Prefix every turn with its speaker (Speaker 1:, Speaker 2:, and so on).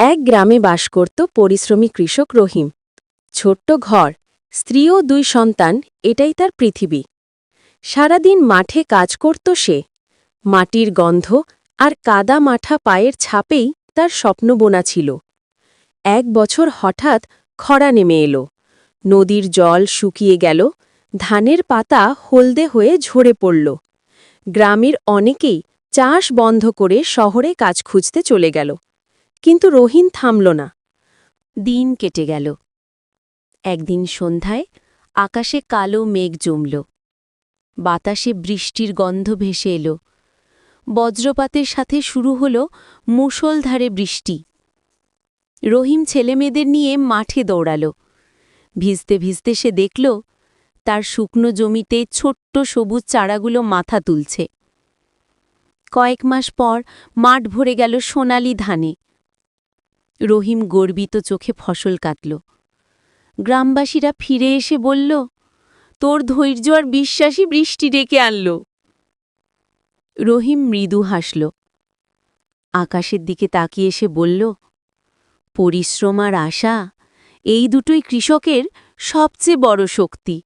Speaker 1: এক গ্রামে বাস করত পরিশ্রমী কৃষক রহিম। ছোট্ট ঘর, স্ত্রী ও দুই সন্তান, এটাই তার পৃথিবী। সারাদিন মাঠে কাজ করত সে। মাটির গন্ধ আর কাদা মাঠা পায়ের ছাপেই তার স্বপ্ন বোনা ছিল। এক বছর হঠাৎ খরা নেমে এলো। নদীর জল শুকিয়ে গেল, ধানের পাতা হলদে হয়ে ঝরে পড়ল। গ্রামের অনেকেই চাষ বন্ধ করে শহরে কাজ খুঁজতে চলে গেল। কিন্তু রহিম থামল না। দিন কেটে গেল। একদিন সন্ধ্যায় আকাশে কালো মেঘ জমল। বাতাসে বৃষ্টির গন্ধ ভেসে এলো। বজ্রপাতের সাথে শুরু হল মুষলধারে বৃষ্টি। রহিম ছেলেমেয়েদের নিয়ে মাঠে দৌড়াল। ভিজতে ভিজতে সে দেখল, তার শুকনো জমিতে ছোট্ট সবুজ চারাগুলো মাথা তুলছে। কয়েক মাস পর মাঠ ভরে গেল সোনালি ধানে। রহিম গর্বিত চোখে ফসল কাটল। গ্রামবাসীরা ফিরে এসে বলল, তোর ধৈর্য আর বিশ্বাসী বৃষ্টি ডেকে আনল। রহিম মৃদু হাসল। আকাশের দিকে তাকিয়ে এসে বলল, পরিশ্রম আর আশা, এই দুটোই কৃষকের সবচেয়ে বড় শক্তি।